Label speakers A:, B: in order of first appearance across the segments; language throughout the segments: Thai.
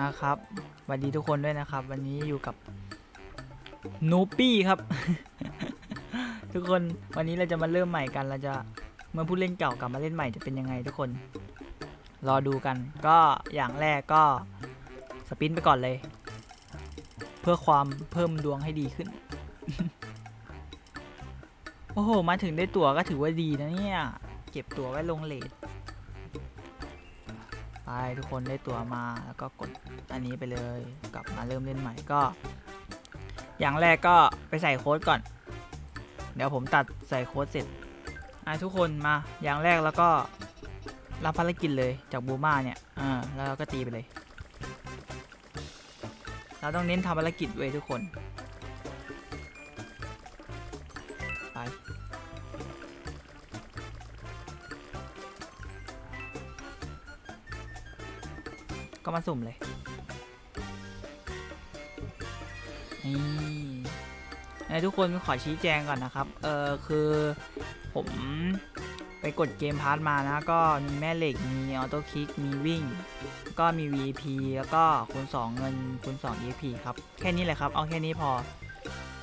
A: นะครับสวัสดีทุกคนด้วยนะครับ วันนี้อยู่กับนูปี้ครับ ทุกคนวันนี้เราจะมาเริ่มใหม่กันเราจะเมื่อผู้เล่นเก่ากลับมาเล่นใหม่จะเป็นยังไงทุกคน รอดูกัน ก็อย่างแรกก็สปินไปก่อนเลย เพื่อความเพิ่มดวงให้ดีขึ้น โอ้โห มาถึงได้ตั๋วก็ถือว่าดีนะเนี่ย เก็บตั๋วไว้ลงเลท ไปทุกคนได้ตัวมาแล้วก็กดอันนี้ไปเลยกลับมาเริ่มเล่นใหม่ก็ อย่างแรกก็ไปใส่โค้ดก่อน เดี๋ยวผมตัดใส่โค้ดเสร็จอะทุกคนมาอย่างแรกแล้วก็รับภารกิจเลยจากบูมาเนี่ยอ่าแล้วเราก็ตีไปเลย เราต้องเน้นทำภารกิจไว้ทุกคน ก็มาสุ่มเลยนี่ทุกคนขอชี้แจงก่อนนะครับ เออคือผมไปกดเกมพาร์ทมานะก็มีแม่เหล็กมีออโต้คลิกมีวิ่ง ก็มี VP แล้วก็คูณ2 เงินคูณ2 EP ครับ แค่นี้แหละครับ เอาแค่นี้พอ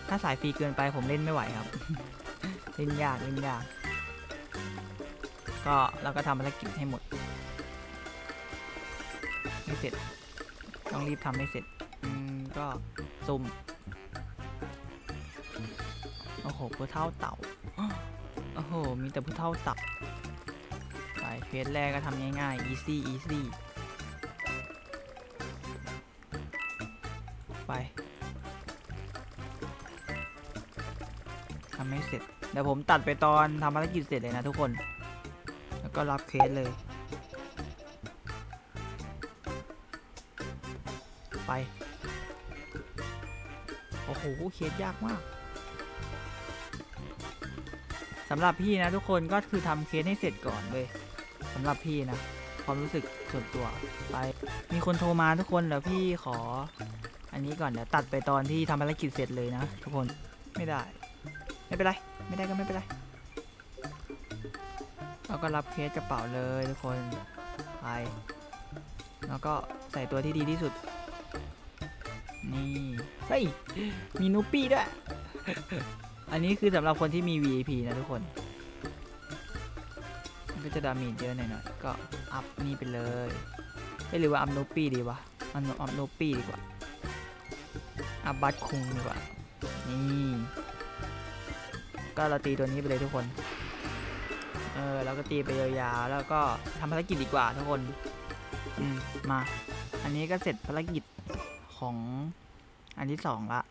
A: ถ้าสายฟรีเกินไปผมเล่นไม่ไหวครับ เล่นยากเล่นยาก ก็เราก็ทำภารกิจให้หมด ไม่เสร็จ ต้องรีบทำให้เสร็จ อืม ก็ซุ่ม โอ้โหผู้เท่าเต่า โอ้โห มีแต่ผู้เท่าเต่า ไปเฟสแรกก็ทำง่ายๆ easy easy ไปทำให้เสร็จ เดี๋ยวผมตัดไปตอนทำภารกิจเสร็จเลยนะทุกคน แล้วก็รับเคสเลย ไป โอ้โหเคสยากมากสำหรับพี่นะทุกคนก็คือทำเคสให้เสร็จก่อนเลยสำหรับพี่นะความรู้สึกส่วนตัวไป มีคนโทรมาทุกคนเดี๋ยวพี่ขอ อันนี้ก่อนเดี๋ยวตัดไปตอนที่ทำภารกิจเสร็จเลยนะทุกคนไม่ได้ ไม่เป็นไร ไม่ได้ก็ไม่เป็นไรเราก็รับเคสกระเป๋าเลยทุกคนไปแล้วก็ใส่ตัวที่ดีที่สุด นี่ เฮ้ย มีนูปี้ด้วย อันนี้คือสำหรับคนที่มี VIP นะทุกคนมันก็จะดามจเยอะหน่อยๆก็อัพนี่ไปเลยเอ้ยหรือว่าอัพนูปี้ดีวะอัพอัพนูปี้ดีกว่า อัพบัตคุงดีกว่า นี่ ก็เราตีตัวนี้ไปเลยทุกคน เออเราก็ตีไปยาวๆ แล้วก็ทำภารกิจดีกว่าทุกคน อืม มา อันนี้ก็เสร็จภารกิจ ของอันที่สองละ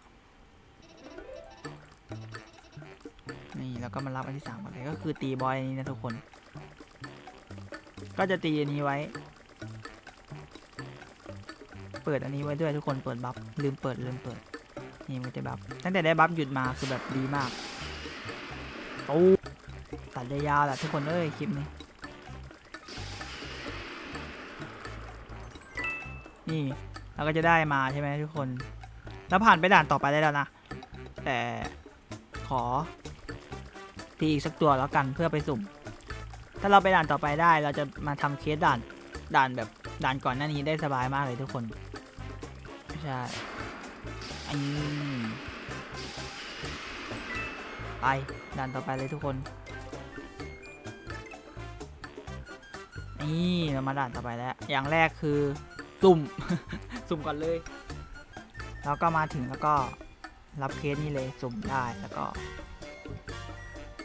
A: นี่แล้วก็มารับอันที่สามอะไรก็คือตีบอยอันนี้นะทุกคน ก็จะตีอันนี้ไว้ เปิดอันนี้ไว้ด้วยทุกคนเปิดบัฟลืมเปิดลืมเปิด นี่มันจะบัฟตั้งแต่ได้บัฟหยุดมาคือแบบดีมากโอ้ตัดยาวแหละทุกคนเอ้ยคลิปนี้นี่ เราก็จะได้มาใช่ไหมทุกคน แล้วผ่านไปด่านต่อไปได้แล้วนะ แต่ขอตีอีกสักตัวแล้วกันเพื่อไปสุ่ม ถ้าเราไปด่านต่อไปได้เราจะมาทำเคสด่านด่านแบบด่านก่อนหน้านี้ได้สบายมากเลยทุกคนใช่อันนี้ไปด่านต่อไปเลยทุกคนนี่เรามาด่านต่อไปแล้ว อย่างแรกคือสุ่ม สุ่มก่อนเลย แล้วก็มาถึงแล้วก็รับเคสนี่เลยสุ่มได้แล้วก็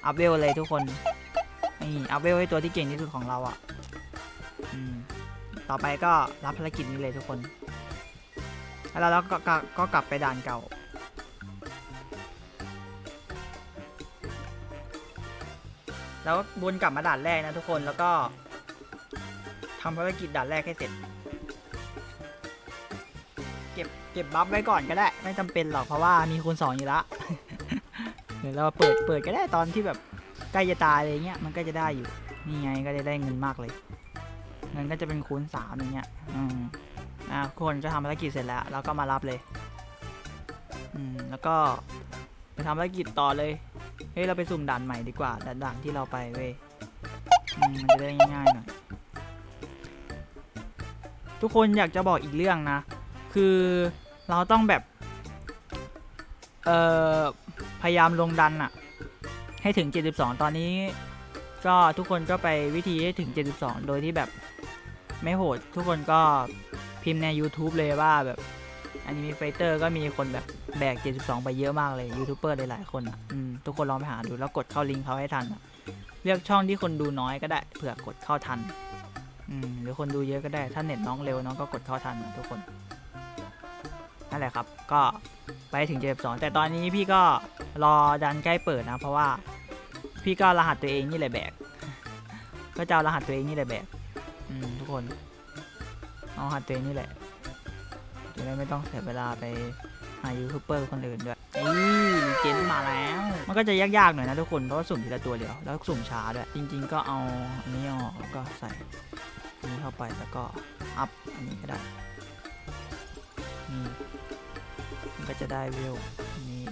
A: อัพเวลเลยทุกคน นี่อัพเวลให้ตัวที่เก่งที่สุดของเราอะ่ะต่อไปก็รับภารกิจนี้เลยทุกคน แล้วเราก็ก็ก็กลับไปด่านเก่า แล้ววนกลับมาด่านแรกนะทุกคนแล้วก็ทำภารกิจด่านแรกให้เสร็จ เก็บเก็บบัฟไว้ก่อนก็ได้ ไม่จำเป็นหรอกเพราะว่ามีคูณสองอยู่ละเดี๋ยวเราเปิดเปิดก็ได้ตอนที่แบบใกล้จะตายอะไรเงี้ยมันก็จะได้อยู่นี่ไงก็จะได้เงินมากเลยเงินก็จะเป็นคูณสามอย่างเงี้ยอืมอ่าคนก็ทำภารกิจเสร็จแล้วเราก็มารับเลยอืมแล้วก็ไปทำภารกิจต่อเลย เฮ้ย เราไปสุ่มด่านใหม่ดีกว่า ด่านด่านที่เราไปเว้ยมมันจะได้ง่ายๆหน่อย ทุกคนอยากจะบอกอีกเรื่องนะ คือเราต้องแบบ เอ่อ พยายามลงดันอะให้ถึง 72 ตอนนี้ ก็ทุกคนก็ไปวิธีให้ถึง 72 โดยที่แบบไม่โหด ทุกคนก็พิมพ์ใน YouTube เลยว่าแบบอันนี้มีไฟเตอร์ก็มีคนแบบแบก 72 ไปเยอะมากเลยยูทูบเบอร์หลายๆคนอะอทุกคนลองไปหาดูแล้วกดเข้าลิงก์เขาให้ทันอะเลือกช่องที่คนดูน้อยก็ได้เผื่อกดเข้าทัน อืมหรือคนดูเยอะก็ได้ถ้าเน็ตน้องเร็วน้องก็กดเข้าทันนะทุกคน นั่นแหละครับ ก็ไปถึง 72 แต่ตอนนี้พี่ก็รอดันใกล้เปิดนะ เพราะว่าพี่ก็รหัสตัวเองนี่แหละแบก ก็จะเอารหัสตัวเองนี่แหละแบกทุกคน เอารหัสตัวเองนี่แหละจะได้ไม่ต้องเสียเวลาไปหายูทูบเบอร์คนอื่นด้วยนี่เจนมาแล้ว มันก็จะยากๆหน่อยนะทุกคน เพราะว่าสุ่มทีละตัวเดียว แล้วสุ่มช้าด้วย จริง ๆ ก็เอาอันนี้ออกก็ใส่นี้เข้าไปแล้วก็อัพอันนี้ก็ได้ มันก็จะได้วิวนี้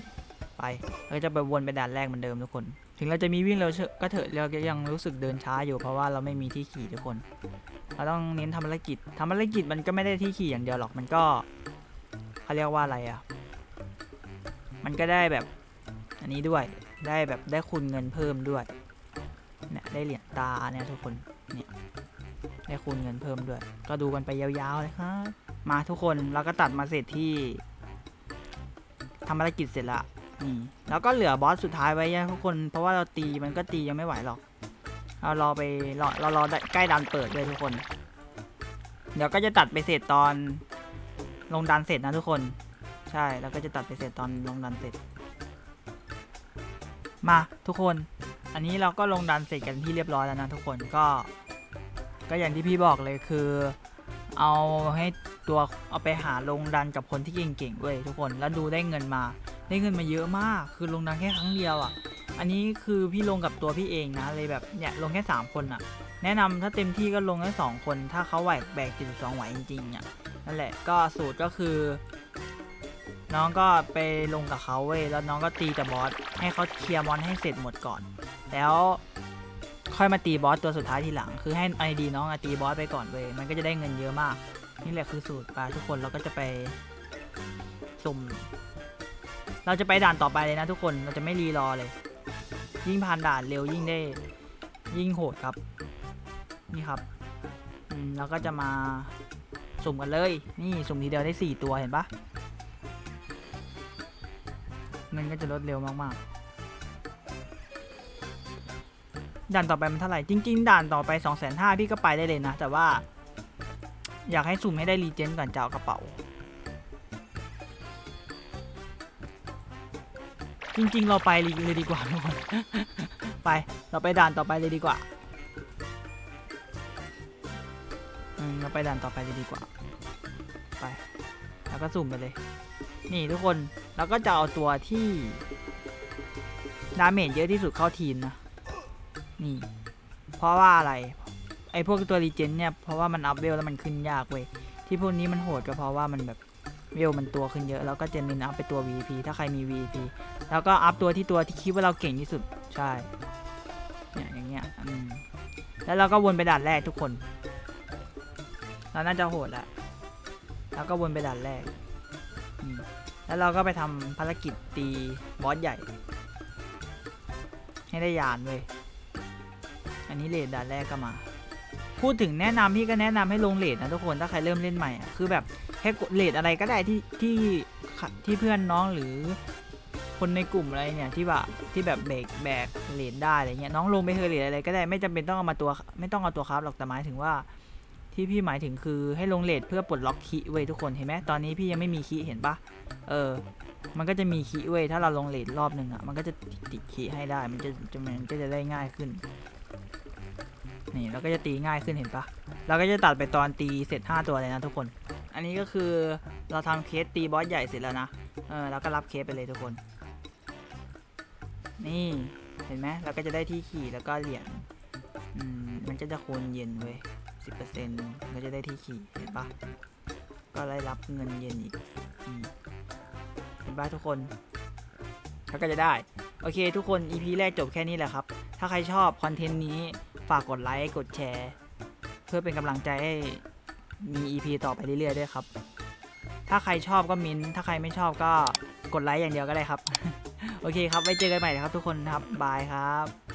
A: ไปแล้วก็จะไปวนไปด่านแรกเหมือนเดิมทุกคน ถึงเราจะมีวิ่งเร็วเชอก็เถอะเราก็ยังรู้สึกเดินช้าอยู่เพราะว่าเราไม่มีที่ขี่ทุกคน เราต้องเน้นทำภารกิจทำภารกิจมันก็ไม่ได้ที่ขี่อย่างเดียวหรอกมันก็เขาเรียกว่าอะไรอะ มันก็ได้แบบอันนี้ด้วยได้แบบได้คูณเงินเพิ่มด้วยเนี่ยได้เหรียญตาเนี่ยทุกคนเนี่ยได้คูณเงินเพิ่มด้วย ก็ดูกันไปยาวๆเลยครับมาทุกคนเราก็ตัดมาเสร็จที่ำภารกิจเสร็จละนี่แล้วก็เหลือบอสสุดท้ายไว้นะทุกคนเพราะว่าเราตีมันก็ตียังไม่ไหวหรอกเรารอไปรอเรารอได้ใกล้ดันเปิดด้วยทุกคน เดี๋ยวก็จะตัดไปเสร็จตอนลงดันเสร็จนะทุกคน ใช่แล้วก็จะตัดไปเสร็จตอนลงดันเสร็จ มาทุกคน อันนี้เราก็ลงดันเสร็จกันที่เรียบร้อยแล้วนะทุกคนก็ ก็อย่างที่พี่บอกเลยคือ เอาให้ตัวเอาไปหาลงดันกับคนที่เก่งๆเว้ยทุกคนแล้วดูได้เงินมา ได้เงินมาเยอะมาก คือลงดันแค่ครั้งเดียวอะ อันนี้คือพี่ลงกับตัวพี่เองนะเลยแบบเนี่ยลงแค่ 3 คนอะ แนะนำถ้าเต็มที่ก็ลงแค่2คน ถ้าเขาไหวแบก72ไหวจริงๆอะนั่นแหละก็สูตรก็คือ น้องก็ไปลงกับเขาเว้ยแล้วน้องก็ตีแต่บอสให้เขาเคลียร์มอนให้เสร็จหมดก่อน แล้ว ค่อยมาตีบอสตัวสุดท้ายทีหลัง คือให้ไอดีน้องอะตีบอสไปก่อนเว้ยมันก็จะได้เงินเยอะมาก นี่แหละคือสูตรไปทุกคนเราก็จะไปสุ่ม เราจะไปด่านต่อไปเลยนะทุกคนเราจะไม่รีรอเลย ยิ่งผ่านด่านเร็วยิ่งได้ ยิ่งโหดครับ นี่ครับอืมเราก็จะมาสุ่มกันเลย นี่สุ่มทีเดียวได้สี่ตัวเห็นปะเงินก็จะลดเร็วมากๆ ด่านต่อไปมันเท่าไหร่ จริง ๆ ด่านต่อไป2องแสนห้าพี่ก็ไปได้เลยนะ แต่ว่า อยากให้สุ่มให้ได้รีเจนก่อนจะเอากระเป๋า จริง ๆ เราไปเลยดีกว่าทุกคน ไป เราไปด่านต่อไปเลยดีกว่าอืมเราไปด่านต่อไปเลยดีกว่า ไป แล้วก็สุ่มไปเลย นี่ทุกคน เราก็จะเอาตัวที่ดาเมจเยอะที่สุดเข้าทีมนะ นี่ เพราะว่าอะไร ไอพวกตัวรีเจนเนี่ย เพราะว่ามันอัพเวลแล้วมันขึ้นยากเว้ย ที่พวกนี้มันโหดก็เพราะว่ามันแบบเวลมันตัวขึ้นเยอะแล้วก็จะน้นอัพไปตัว VP ถ้าใครมี VP แล้วก็อัพตัวที่ตัวที่คิดว่าเราเก่งที่สุด ใช่ เนี่ยอย่างเงี้ย อืม แล้วเราก็วนไปด่านแรกทุกคน เราน่าจะโหดแล้วแล้วก็วนไปด่านแรก แล้วเราก็ไปทำภารกิจตีบอสใหญ่ ให้ได้ยานเว้ย อันนี้เลดด่านแรกก็มา พูดถึงแนะนำพี่ก็แนะนำให้ลงเลดนะทุกคนถ้าใครเริ่มเล่นใหม่คือแบบแค่เลดอะไรก็ได้ที่ที่ที่เพื่อนน้องหรือคนในกลุ่มอะไรเนี่ยที่แบบที่แบบเบรกแบกเลดได้อะไรเงี้ยน้องลงไปเฮอเลดอะไรก็ได้ไม่จำเป็นต้องเอามาตัวไม่ต้องเอาตัวครับหรอกแต่หมายถึงว่าที่พี่หมายถึงคือให้ลงเลดเพื่อปลดล็อกคีเว้ยทุกคนเห็นไหมตอนนี้พี่ยังไม่มีคีเห็นปะเออ มันก็จะมีคีเว้ยถ้าเราลงเลดรอบหนึ่งอะมันก็จะติดคีให้ได้มันจะจะมันก็จะได้ง่ายขึ้น นี่เราก็จะตีง่ายขึ้นเห็นปะเราก็จะตัดไปตอนตีเสร็จ 5 ตัวเลยนะทุกคน อันนี้ก็คือเราทำเคสตีบอสใหญ่เสร็จแล้วนะ เออแล้วก็รับเคสไปเลยทุกคน นี่เห็นไหมเราก็จะได้ที่ขี่แล้วก็เหรียญอืมมันก็จะคูณเย็นเว้ยสิบเปอร์เซ็นต์ก็จะได้ที่ขี่เห็นปะก็ได้รับเงินเย็นอีกเห็นปะทุกคนแล้วก็จะได้ โอเค ทุกคน EP แรกจบแค่นี้แหละครับ ถ้าใครชอบคอนเทนต์นี้ ฝากกดไลค์กดแชร์ เพื่อเป็นกำลังใจให้มี EP ต่อไปเรื่อยๆด้วยครับ ถ้าใครชอบก็มินถ้าใครไม่ชอบก็กดไลค์อย่างเดียวก็ได้ครับ โอเคครับไว้เจอกันใหม่นะครับทุกคนครับบายครับ